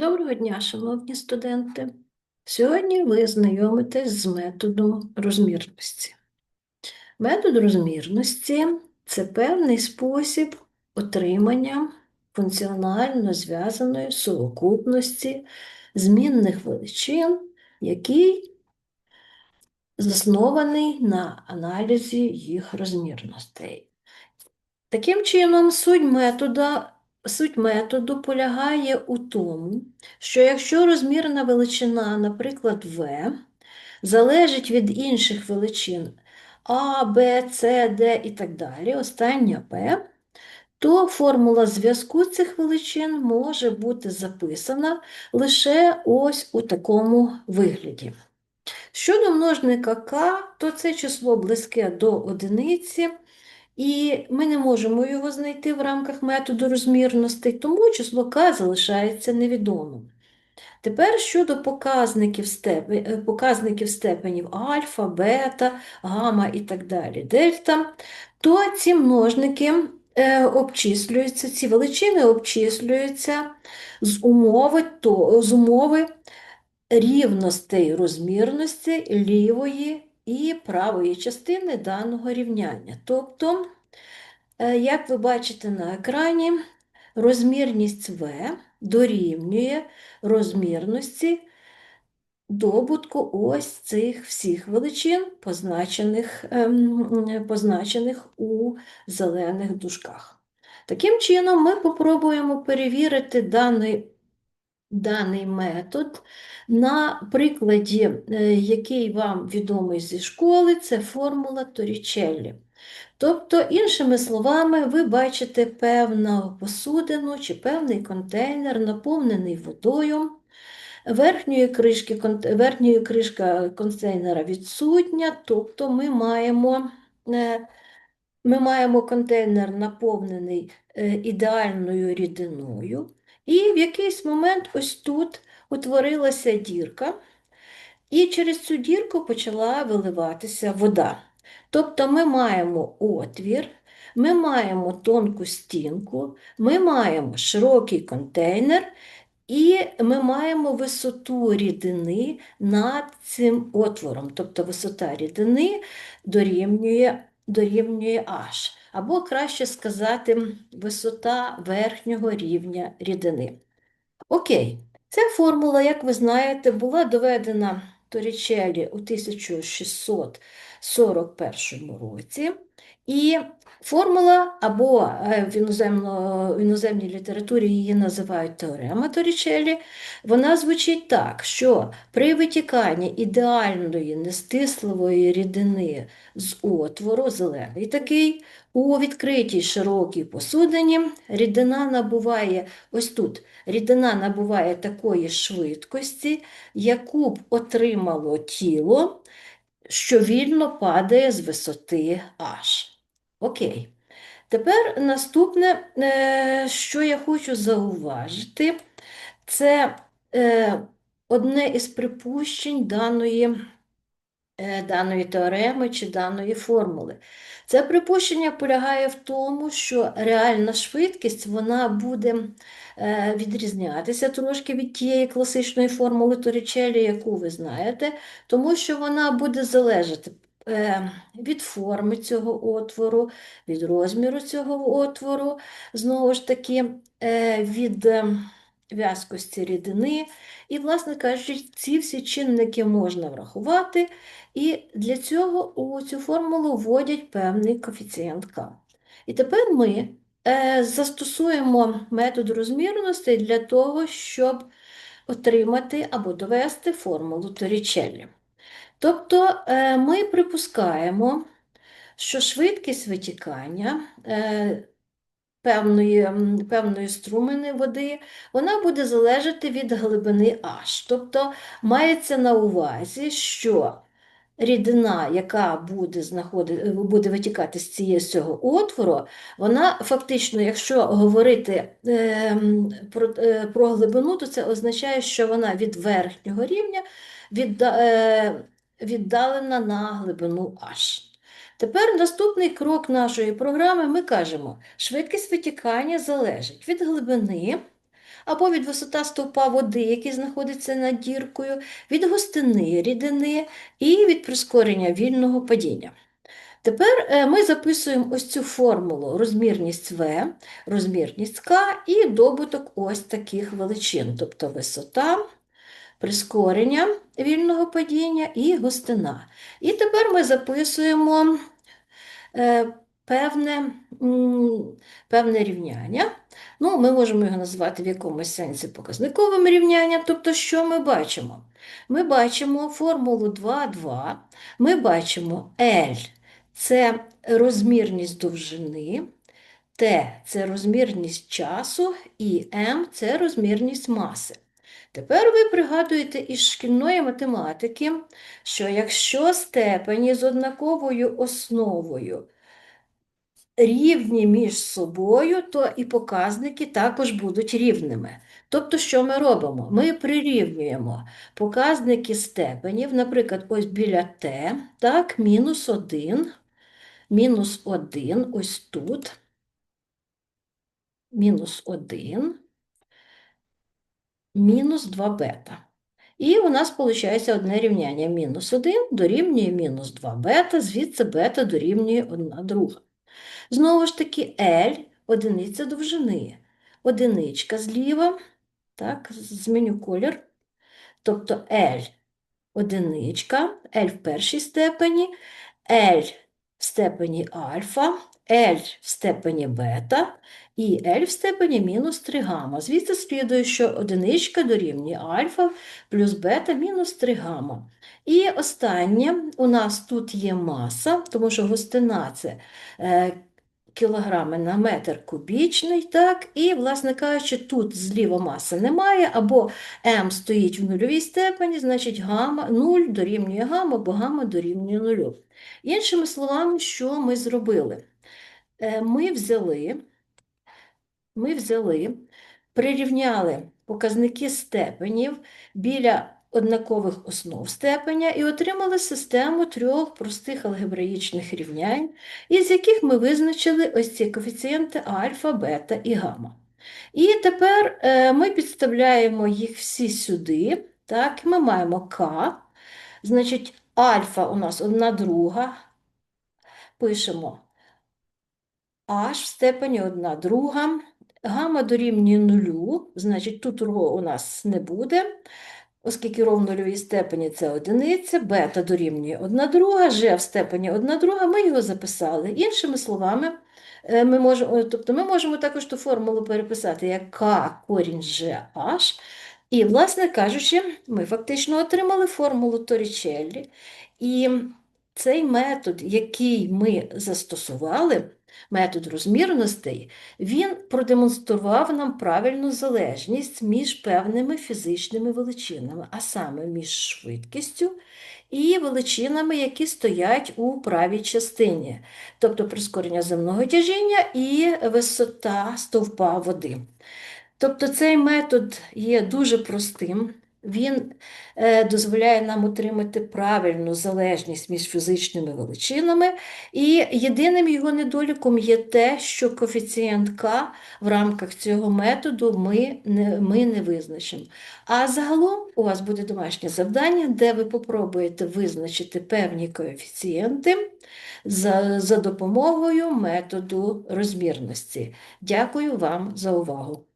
Доброго дня, шановні студенти. Сьогодні ви знайомитесь з методом розмірності. Метод розмірності це певний спосіб отримання функціонально зв'язаної сукупності змінних величин, який заснований на аналізі їх розмірностей. Таким чином, суть метода, суть методу полягає у тому, що якщо розмірна величина, наприклад, v, залежить від інших величин А, Б, С, Д і так далі, остання P, то формула зв'язку цих величин може бути записана лише ось у такому вигляді. Щодо множника k, то це число близьке до одиниці, і ми не можемо його знайти в рамках методу розмірностей, тому число k залишається невідомим. Тепер щодо показників, степені, показників степенів альфа, бета, гамма і так далі, дельта, то ці множники е, обчислюються, ці величини обчислюються з умови, то, з умови рівностей розмірності лівої і правої частини даного рівняння. Тобто, е, як ви бачите на екрані, розмірність В дорівнює розмірності добутку ось цих всіх величин, позначених, ем, позначених у зелених дужках. Таким чином, ми попробуємо перевірити даний даний метод на прикладі, е, який вам відомий зі школи, це формула Торічеллі. Тобто, іншими словами, ви бачите певну посудину чи певний контейнер, наповнений водою. Верхньої кришки, верхньої кришка контейнера відсутня, тобто ми маємо е, ми маємо контейнер наповнений е, ідеальною рідиною, і в якийсь момент ось тут утворилася дірка, і через цю дірку почала виливатися вода. Тобто ми маємо отвір, ми маємо тонку стінку, ми маємо широкий контейнер, і ми маємо висоту рідини над цим отвором. Тобто висота рідини дорівнює дорівнює H, або краще сказати, висота верхнього рівня рідини. Окей, ця формула, як ви знаєте, була доведена Торічелі у 1641 році. І формула, або е, в, іноземно, в іноземній літературі її називають теорема Торічелі, вона звучить так, що при витіканні ідеальної нестисливої рідини з отвору, зелений такий, у відкритій широкій посудині рідина набуває ось тут, рідина набуває такої швидкості, яку б отримало тіло, що вільно падає з висоти H. Окей. Тепер наступне, е, що я хочу зауважити, це е, одне із припущень даної е, даної теореми чи даної формули. Це припущення полягає в тому, що реальна швидкість вона буде відрізнятися трошки від тієї класичної формули Торічелі, яку ви знаєте, тому що вона буде залежати від форми цього отвору, від розміру цього отвору, знову ж таки, е, від е, в'язкості рідини. І, власне кажучи, ці всі чинники можна врахувати, і для цього у цю формулу вводять певний коефіцієнт К. І тепер ми застосуємо метод розмірності для того, щоб отримати або довести формулу Торічеллі. Тобто е, ми припускаємо, що швидкість витікання е, певної певної струмени води вона буде залежати від глибини H. Тобто мається на увазі, що рідина, яка буде знаходити, буде витікати з цієї з цього отвору, вона фактично, якщо говорити е, про, е, про глибину, то це означає, що вона від верхнього рівня від, е, віддалена на глибину H. Тепер наступний крок нашої програми ми кажемо, швидкість витікання залежить від глибини, або від висота стовпа води, який знаходиться над діркою, від густини рідини і від прискорення вільного падіння. Тепер е, ми записуємо ось цю формулу розмірність В, розмірність К і добуток ось таких величин, тобто висота, прискорення вільного падіння і густина. І тепер ми записуємо е, певне, певне рівняння. Ну, Ми можемо його назвати в якомусь сенсі показниковим рівнянням. Тобто, що ми бачимо? Ми бачимо формулу 2,2, ми бачимо L це розмірність довжини, Т це розмірність часу і М це розмірність маси. Тепер ви пригадуєте із шкільної математики, що якщо степені з однаковою основою рівні між собою, то і показники також будуть рівними. Тобто, що ми робимо? Ми прирівнюємо показники степенів, наприклад, ось біля Т, так, мінус 1, мінус 1, ось тут, мінус 1, мінус 2 бета. І у нас виходить одне рівняння мінус 1 дорівнює мінус 2 бета, звідси бета дорівнює 1 друга. Знову ж таки, L одиниця довжини. Одиничка зліва, так, зміню колір. Тобто L одиничка, L в першій степені, L в степені альфа, L в степені бета і L в степені мінус 3 гама. Звідси слідує, що одиничка дорівнює альфа плюс бета мінус 3 гама. І останнє у нас тут є маса, тому що густина це е, кілограми на метр кубічний, так, і, власне кажучи, тут зліва маси немає, або М стоїть в нульовій степені, значить гама 0 дорівнює гама, бо гама дорівнює нулю. Іншими словами, що ми зробили? Е, Ми взяли, ми взяли, прирівняли показники степенів біля однакових основ степеня і отримали систему трьох простих алгебраїчних рівнянь, із яких ми визначили ось ці коефіцієнти альфа, бета і гамма. І тепер е, ми підставляємо їх всі сюди. Так, Ми маємо К, значить, альфа у нас одна друга, пишемо h в степені 1 друга, гамма дорівнює нулю, значить тут у нас не буде, оскільки ро в нульовій степені це одиниця, бета дорівнює 1 друга, g в степені 1 друга, ми його записали. Іншими словами, е, ми можемо, тобто ми можемо також ту формулу переписати як k корінь gh, і, власне кажучи, ми фактично отримали формулу Торічеллі. І цей метод, який ми застосували, метод розмірностей, він продемонстрував нам правильну залежність між певними фізичними величинами, а саме між швидкістю і величинами, які стоять у правій частині, тобто прискорення земного тяжіння і висота стовпа води. Тобто цей метод є дуже простим, він е, дозволяє нам отримати правильну залежність між фізичними величинами, і єдиним його недоліком є те, що коефіцієнт К в рамках цього методу ми не, ми не визначимо. А загалом у вас буде домашнє завдання, де ви попробуєте визначити певні коефіцієнти за, за допомогою методу розмірності. Дякую вам за увагу.